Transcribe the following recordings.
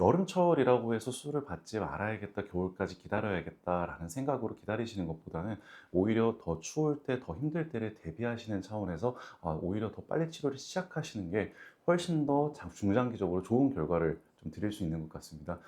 여름철이라고 해서 수술을 받지 말아야겠다, 겨울까지 기다려야겠다라는 생각으로 기다리시는 것보다는 오히려 더 추울 때, 더 힘들 때를 대비하시는 차원에서 아, 오히려 더 빨리 치료를 시작하시는 게 훨씬 더 장- 중장기적으로 좋은 결과를 좀 드릴 수 있는 것 같습니다.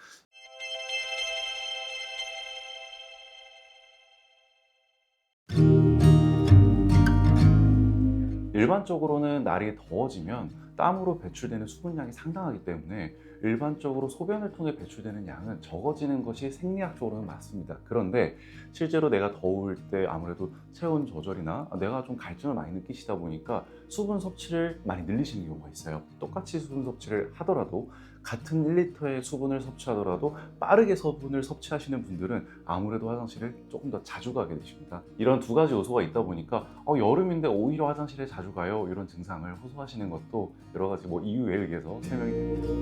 일반적으로는 날이 더워지면 땀으로 배출되는 수분량이 상당하기 때문에 일반적으로 소변을 통해 배출되는 양은 적어지는 것이 생리학적으로는 맞습니다. 그런데 실제로 내가 더울 때 아무래도 체온 조절이나 내가 좀 갈증을 많이 느끼시다 보니까 수분 섭취를 많이 늘리시는 경우가 있어요. 똑같이 수분 섭취를 하더라도 같은 1리터의 수분을 섭취하더라도 빠르게 수분을 섭취하시는 분들은 아무래도 화장실을 조금 더 자주 가게 되십니다. 이런 두 가지 요소가 있다 보니까 어, 여름인데 오히려 화장실에 자주 가요 이런 증상을 호소하시는 것도 여러 가지 뭐 이유에 의해서 설명이 됩니다.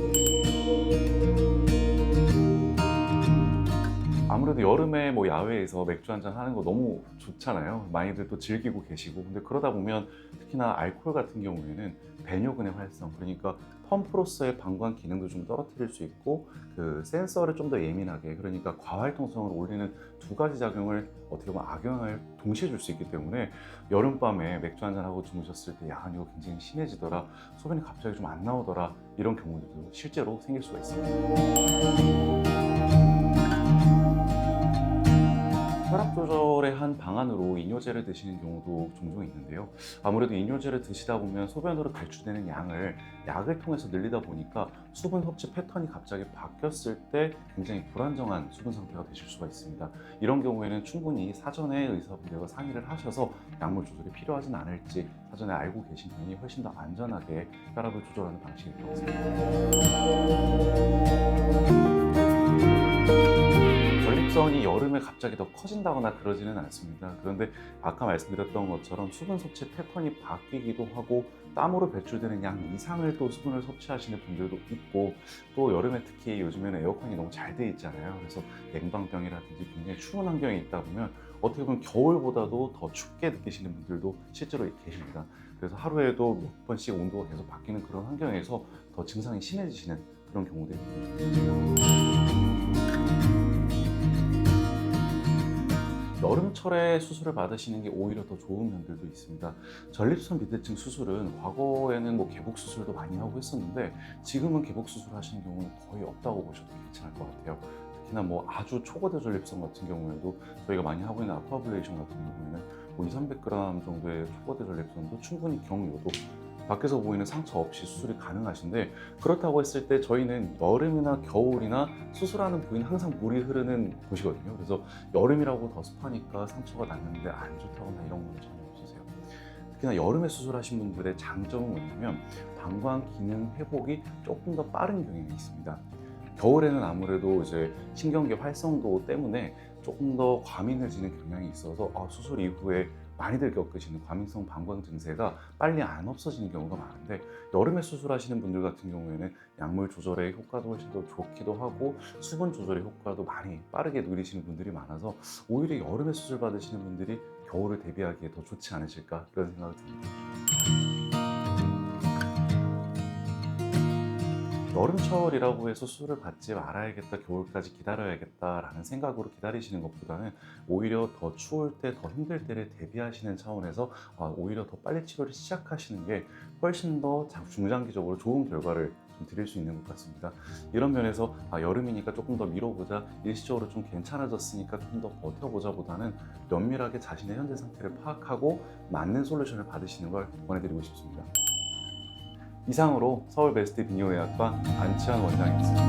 아무래도 여름에 뭐 야외에서 맥주 한잔 하는 거 너무 좋잖아요. 많이들 또 즐기고 계시고. 근데 그러다 보면 특히나 알코올 같은 경우에는 배뇨근의 활성, 그러니까 펌프로서의 방광 기능도 좀 떨어뜨릴 수 있고 그 센서를 좀 더 예민하게 그러니까 과활동성을 올리는 두 가지 작용을 어떻게 보면 악영향을 동시에 줄 수 있기 때문에 여름밤에 맥주 한잔 하고 주무셨을 때 야한 이거 굉장히 심해지더라 소변이 갑자기 좀 안 나오더라 이런 경우들도 실제로 생길 수가 있습니다. 조절의 한 방안으로 이뇨제를 드시는 경우도 종종 있는데요. 아무래도 이뇨제를 드시다 보면 소변으로 배출되는 양을 약을 통해서 늘리다 보니까 수분 섭취 패턴이 갑자기 바뀌었을 때 굉장히 불안정한 수분 상태가 되실 수가 있습니다. 이런 경우에는 충분히 사전에 의사분들과 상의를 하셔서 약물 조절이 필요하진 않을지 사전에 알고 계신 편이 훨씬 더 안전하게 혈압을 조절하는 방식일 것 같습니다. 전립선이 여름에 갑자기 더 커진다거나 그러지는 않습니다. 그런데 아까 말씀드렸던 것처럼 수분 섭취 패턴이 바뀌기도 하고 땀으로 배출되는 양 이상을 또 수분을 섭취하시는 분들도 있고 또 여름에 특히 요즘에는 에어컨이 너무 잘 돼 있잖아요. 그래서 냉방병이라든지 굉장히 추운 환경에 있다 보면 어떻게 보면 겨울보다도 더 춥게 느끼시는 분들도 실제로 계십니다. 그래서 하루에도 몇 번씩 온도가 계속 바뀌는 그런 환경에서 더 증상이 심해지시는 그런 경우들이 있습니다. 여름철에 수술을 받으시는 게 오히려 더 좋은 면들도 있습니다. 전립선 비대증 수술은 과거에는 뭐 개복 수술도 많이 하고 했었는데 지금은 개복 수술 하시는 경우는 거의 없다고 보셔도 괜찮을 것 같아요. 특히나 뭐 아주 초거대 전립선 같은 경우에도 저희가 많이 하고 있는 아쿠아블레이션 같은 경우에는 뭐 2, 300g 정도의 초거대 전립선도 충분히 경유도 밖에서 보이는 상처 없이 수술이 가능하신데 그렇다고 했을 때 저희는 여름이나 겨울이나 수술하는 부위는 항상 물이 흐르는 곳이거든요. 그래서 여름이라고 더 습하니까 상처가 났는데 안 좋다거나 이런 건 전혀 없으세요. 특히나 여름에 수술하신 분들의 장점은 뭐냐면 방광 기능 회복이 조금 더 빠른 경향이 있습니다. 겨울에는 아무래도 이제 신경계 활성도 때문에 조금 더 과민해지는 경향이 있어서 아, 수술 이후에 많이들 겪으시는 과민성 방광 증세가 빨리 안 없어지는 경우가 많은데 여름에 수술하시는 분들 같은 경우에는 약물 조절의 효과도 훨씬 더 좋기도 하고 수분 조절의 효과도 많이 빠르게 누리시는 분들이 많아서 오히려 여름에 수술 받으시는 분들이 겨울을 대비하기에 더 좋지 않으실까 그런 생각이 듭니다. 여름철이라고 해서 수술을 받지 말아야겠다, 겨울까지 기다려야겠다라는 생각으로 기다리시는 것보다는 오히려 더 추울 때, 더 힘들 때를 대비하시는 차원에서 아, 오히려 더 빨리 치료를 시작하시는 게 훨씬 더 장- 중장기적으로 좋은 결과를 좀 드릴 수 있는 것 같습니다. 이런 면에서 아, 여름이니까 조금 더 미뤄보자, 일시적으로 좀 괜찮아졌으니까 좀 더 버텨보자 보다는 면밀하게 자신의 현재 상태를 파악하고 맞는 솔루션을 받으시는 걸 권해드리고 싶습니다. 이상으로 서울 베스트 비뇨의학과 안치환 원장이었습니다.